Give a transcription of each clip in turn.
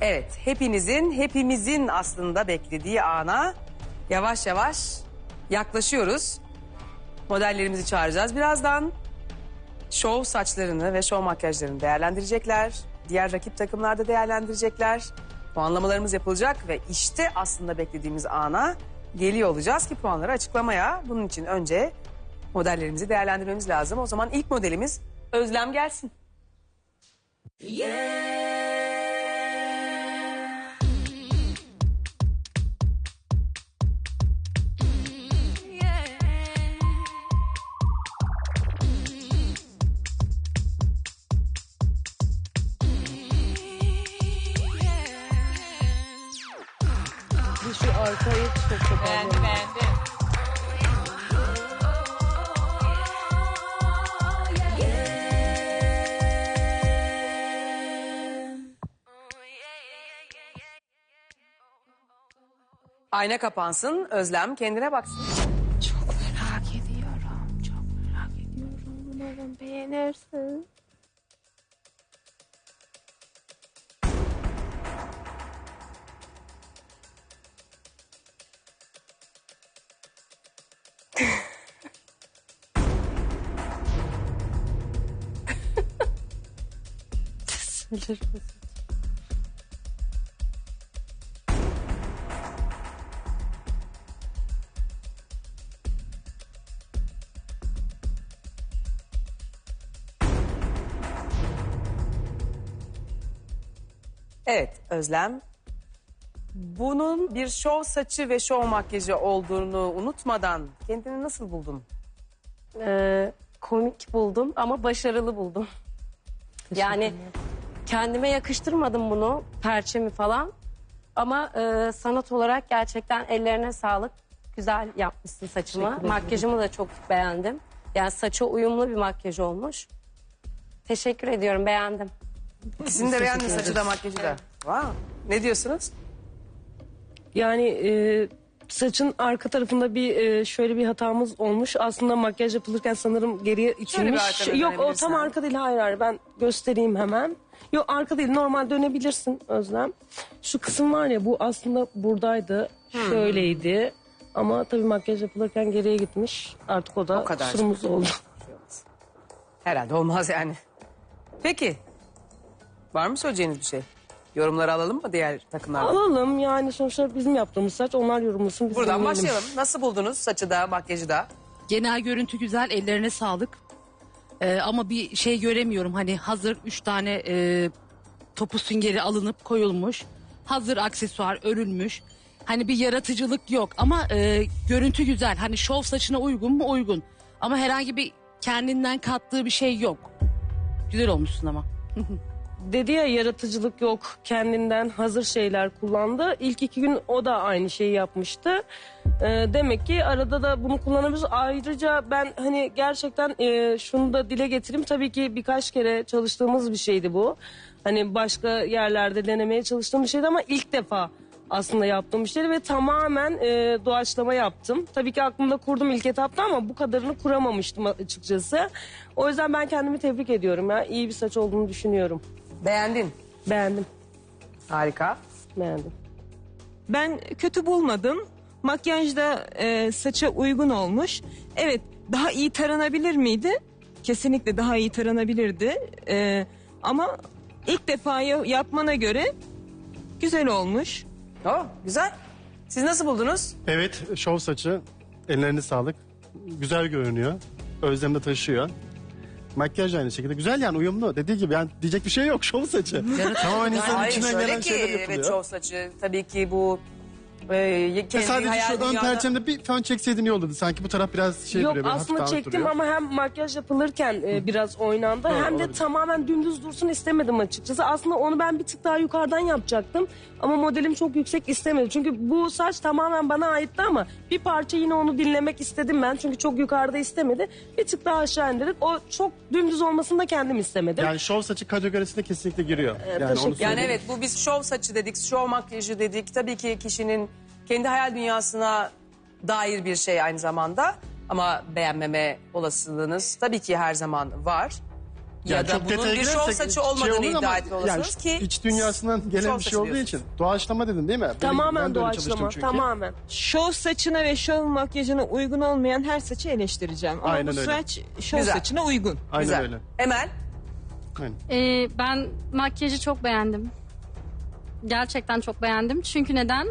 Evet, hepinizin, hepimizin aslında beklediği ana yavaş yavaş yaklaşıyoruz. Modellerimizi çağıracağız birazdan. Şov saçlarını ve şov makyajlarını değerlendirecekler. Diğer rakip takımlar da değerlendirecekler. Puanlamalarımız yapılacak ve işte aslında beklediğimiz ana geliyor olacağız ki puanları açıklamaya. Bunun için önce modellerimizi değerlendirmemiz lazım. O zaman ilk modelimiz Özlem gelsin. Şu arkayı çok Beğendim beğendim. Ayna kapansın, Özlem kendine baksın. Çok merak ediyorum. Çok merak ediyorum. Umarım beğenirsin. Bozucu. Evet Özlem. Bunun bir şov saçı ve şov makyajı olduğunu unutmadan kendini nasıl buldun? Ee, komik buldum ama başarılı buldum. Yani kendime yakıştırmadım bunu, perçemi falan. Ama e, sanat olarak gerçekten ellerine sağlık. Güzel yapmışsın saçımı. Makyajımı da çok beğendim. Yani saça uyumlu bir makyaj olmuş. Teşekkür ediyorum, beğendim. İkisini de beğendin saçı da makyajı da. Wow. Ne diyorsunuz? Yani e, saçın arka tarafında bir e, şöyle bir hatamız olmuş. Aslında makyaj yapılırken sanırım geriye itilmiş. Yok o tam arka değil hayır hayır ben göstereyim hemen. Yok arka değil normal dönebilirsin Özlem. Şu kısım var ya bu aslında buradaydı. Hmm. Şöyleydi. Ama tabii makyaj yapılırken geriye gitmiş. Artık o da kadar. kusurumuz oldu. Herhalde olmaz yani. Peki. Var mı söyleyeceğiniz bir şey? Yorumları alalım mı diğer takımlardan? Alalım yani sonuçta bizim yaptığımız saç onlar yorumlasın biz Buradan dinleyelim. başlayalım. Nasıl buldunuz saçı da makyajı da? Genel görüntü güzel ellerine sağlık. Ee, ama bir şey göremiyorum hani hazır üç tane e, topu süngeri alınıp koyulmuş. Hazır aksesuar örülmüş. Hani bir yaratıcılık yok ama e, görüntü güzel. Hani şov saçına uygun mu uygun. Ama herhangi bir kendinden kattığı bir şey yok. Güzel olmuşsun ama. dedi ya yaratıcılık yok kendinden hazır şeyler kullandı. İlk iki gün o da aynı şeyi yapmıştı. Ee, demek ki arada da bunu kullanabiliriz. Ayrıca ben hani gerçekten e, şunu da dile getireyim. Tabii ki birkaç kere çalıştığımız bir şeydi bu. Hani başka yerlerde denemeye çalıştığım bir şeydi ama ilk defa aslında yaptığım şeydi ve tamamen e, doğaçlama yaptım. Tabii ki aklımda kurdum ilk etapta ama bu kadarını kuramamıştım açıkçası. O yüzden ben kendimi tebrik ediyorum ya. İyi bir saç olduğunu düşünüyorum. Beğendin. Beğendim. Harika. Beğendim. Ben kötü bulmadım. Makyaj da e, saça uygun olmuş. Evet daha iyi taranabilir miydi? Kesinlikle daha iyi taranabilirdi. E, ama ilk defa ya- yapmana göre güzel olmuş. Oh, güzel. Siz nasıl buldunuz? Evet, şov saçı. Ellerine sağlık. Güzel görünüyor. Özlem de taşıyor. Makyaj aynı şekilde. Güzel yani uyumlu. Dediği gibi yani diyecek bir şey yok şov saçı. Tamamen insanın Hayır içinden şöyle gelen ki şeyler evet yapılıyor. saçı tabii ki bu e, kendi sadece hayal şu ön dünyada- perçemde bir fön çekseydin iyi olurdu. Sanki bu taraf biraz şey Yok böyle aslında çektim duruyor. ama hem makyaj yapılırken e, biraz oynandı Doğru, hem de olabilir. tamamen dümdüz dursun istemedim açıkçası. Aslında onu ben bir tık daha yukarıdan yapacaktım ama modelim çok yüksek istemedi. Çünkü bu saç tamamen bana aitti ama bir parça yine onu dinlemek istedim ben. Çünkü çok yukarıda istemedi. Bir tık daha aşağı indirdik. O çok dümdüz olmasını da kendim istemedim. Yani şov saçı kategorisine kesinlikle giriyor. yani onu Yani evet bu biz şov saçı dedik, şov makyajı dedik. Tabii ki kişinin kendi hayal dünyasına dair bir şey aynı zamanda. Ama beğenmeme olasılığınız tabii ki her zaman var. Ya Yani da çok bunun bir şov saçı şey olmadığını ama iddia etmiyorsunuz yani ki iç dünyasından gelen bir şey olduğu için doğaçlama dedin değil mi? Ben Tamamen doğaçlama. Tamamen. Şov saçına ve şov makyajına uygun olmayan her saçı eleştireceğim. Ama Aynen bu öyle. saç şov Güzel. saçına uygun. Aynen güzel. öyle. Emel Aynen. Ee, ben makyajı çok beğendim. Gerçekten çok beğendim. Çünkü neden?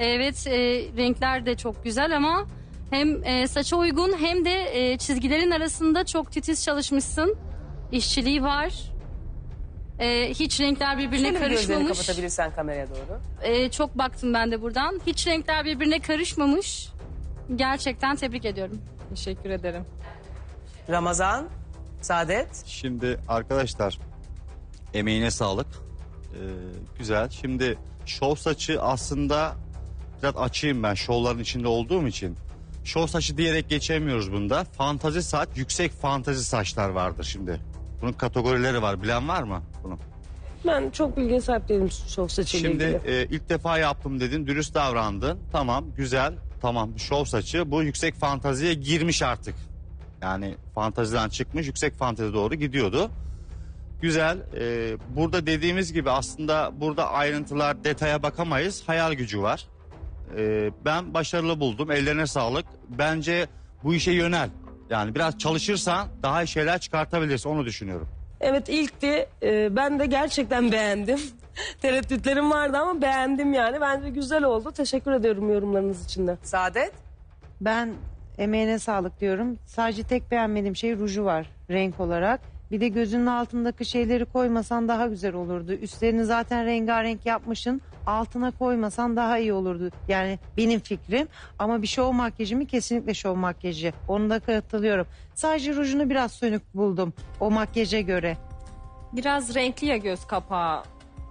Evet e, renkler de çok güzel ama hem e, saça uygun hem de e, çizgilerin arasında çok titiz çalışmışsın. İşçiliği var. E, hiç renkler birbirine şöyle bir gözlerini karışmamış. kapatabilirsen kameraya doğru. E, çok baktım ben de buradan. Hiç renkler birbirine karışmamış. Gerçekten tebrik ediyorum. Teşekkür ederim. Ramazan, Saadet. Şimdi arkadaşlar emeğine sağlık. Ee, güzel. Şimdi şov saçı aslında biraz açayım ben şovların içinde olduğum için. Şov saçı diyerek geçemiyoruz bunda. Fantazi saç, yüksek fantazi saçlar vardır şimdi. Bunun kategorileri var. Bilen var mı bunu? Ben çok bilgiye sahip değilim şov saçıyla Şimdi ilgili. e, ilk defa yaptım dedin, dürüst davrandın. Tamam, güzel. Tamam, şov saçı. Bu yüksek fantaziye girmiş artık. Yani fantaziden çıkmış, yüksek fantazi doğru gidiyordu. Güzel. e, burada dediğimiz gibi aslında burada ayrıntılar, detaya bakamayız. Hayal gücü var. E, ben başarılı buldum. Ellerine sağlık. Bence bu işe yönel. Yani biraz çalışırsan daha iyi şeyler çıkartabilirsin. Onu düşünüyorum. Evet ilkti. Ee, ben de gerçekten beğendim. Tereddütlerim vardı ama beğendim yani. Bence güzel oldu. Teşekkür ediyorum yorumlarınız için de. Saadet. Ben emeğine sağlık diyorum. Sadece tek beğenmediğim şey ruju var renk olarak. Bir de gözünün altındaki şeyleri koymasan daha güzel olurdu. Üstlerini zaten rengarenk yapmışsın. Altına koymasan daha iyi olurdu. Yani benim fikrim. Ama bir şov makyajı mı? Kesinlikle şov makyajı. Onu da katılıyorum. Sadece rujunu biraz sönük buldum. O makyaja göre. Biraz renkli ya göz kapağı.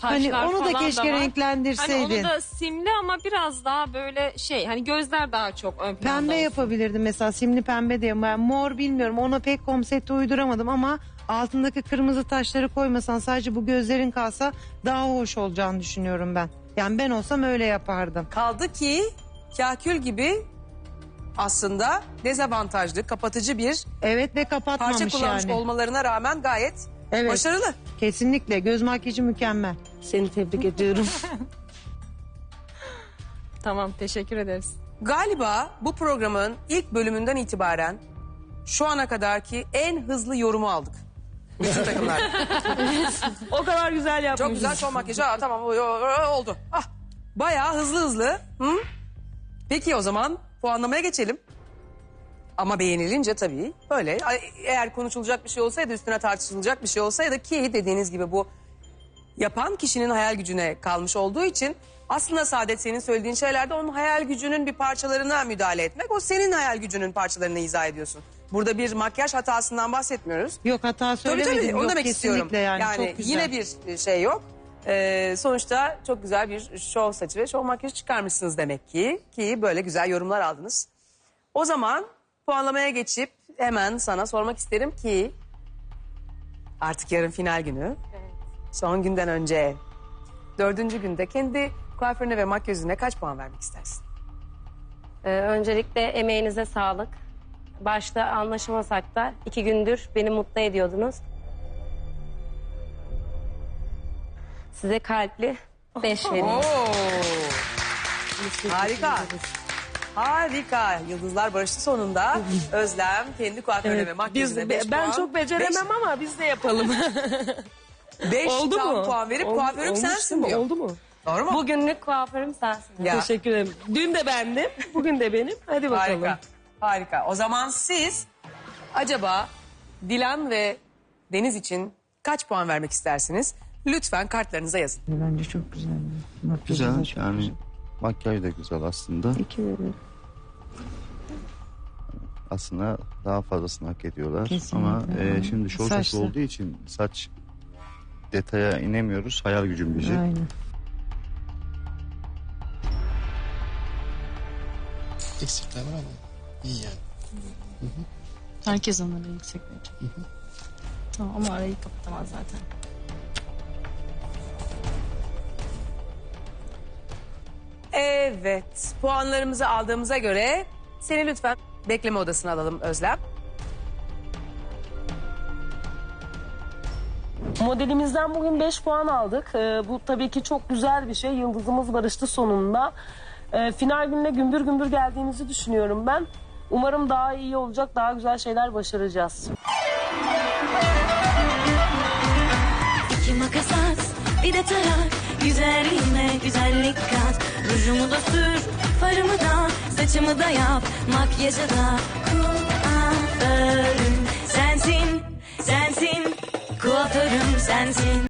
Taşlar Hani onu da falan keşke var. renklendirseydin. Hani onu da simli ama biraz daha böyle şey hani gözler daha çok ön planda Pembe olsun. yapabilirdim mesela simli pembe diye. Ben mor bilmiyorum ona pek konsepte uyduramadım ama altındaki kırmızı taşları koymasan sadece bu gözlerin kalsa daha hoş olacağını düşünüyorum ben. Yani ben olsam öyle yapardım. Kaldı ki kahkül gibi aslında dezavantajlı, kapatıcı bir Evet ve parça kapatmamış kullanmış yani. olmalarına rağmen gayet Evet başarılı. kesinlikle göz makyajı mükemmel. Seni tebrik ediyorum. Tamam teşekkür ederiz. Galiba bu programın ilk bölümünden itibaren şu ana kadarki en hızlı yorumu aldık. Bütün takımlar. o kadar güzel yapmışsın. Çok güzel şov makyajı. Aa, tamam o- o- o- oldu. Ah, bayağı hızlı hızlı. Hı? Peki o zaman puanlamaya geçelim. Ama beğenilince tabii böyle. Ay, Eğer konuşulacak bir şey olsaydı üstüne tartışılacak bir şey olsaydı ki dediğiniz gibi bu yapan kişinin hayal gücüne kalmış olduğu için aslında Saadet senin söylediğin şeylerde onun hayal gücünün bir parçalarına müdahale etmek. O senin hayal gücünün parçalarını izah ediyorsun. Burada bir makyaj hatasından bahsetmiyoruz. Yok hata Tabii söylemedim. tabii onu Yok demek kesinlikle istiyorum. yani, çok güzel. yine bir şey yok. Ee, sonuçta çok güzel bir şov saçı ve şov makyajı çıkarmışsınız demek ki. Ki böyle güzel yorumlar aldınız. O zaman puanlamaya geçip hemen sana sormak isterim ki artık yarın final günü. Son günden önce dördüncü günde kendi kuaförüne ve makyajına kaç puan vermek istersin? Ee, öncelikle emeğinize sağlık. Başta anlaşamasak da iki gündür beni mutlu ediyordunuz. Size kalpli beş vereyim. Harika. Harika. Yıldızlar barıştı sonunda. Özlem kendi kuaförüne ve makyajına biz, beş ben puan. çok beceremem ama biz de yapalım. Beş, beş Oldu tam mu? puan verip Ol- kuaförüm olmuş sensin mi? diyor. Oldu mu? Doğru mu? Bugünlük kuaförüm sensin. Ya, Teşekkür ederim. Dün de bendim. Bugün de benim. Hadi bakalım. harika. Harika. O zaman siz acaba Dilan ve Deniz için kaç puan vermek istersiniz? Lütfen kartlarınıza yazın. Bence çok güzel. Güzel yani makyaj da güzel aslında. İki veriyorum. aslında daha fazlasını hak ediyorlar. Kesinlikle. Ama e, şimdi şov Saçlı. olduğu için saç detaya inemiyoruz. Hayal gücüm bizi. Aynen. Eksikler var ama iyi yani. Herkes onları yüksek verecek. Tamam ama arayı kapatamaz zaten. Evet. Puanlarımızı aldığımıza göre seni lütfen bekleme odasına alalım Özlem. modelimizden bugün 5 puan aldık. Ee, bu tabii ki çok güzel bir şey. Yıldızımız barıştı sonunda. Ee, final gününe gümbür gümbür geldiğimizi düşünüyorum ben. Umarım daha iyi olacak, daha güzel şeyler başaracağız. İki makas at, bir de tarak. Güzelliğime güzellik kat. Rujumu da sür, farımı da, saçımı da yap. Makyajı da kuaförüm sensin, sensin. Kuaförüm sensin.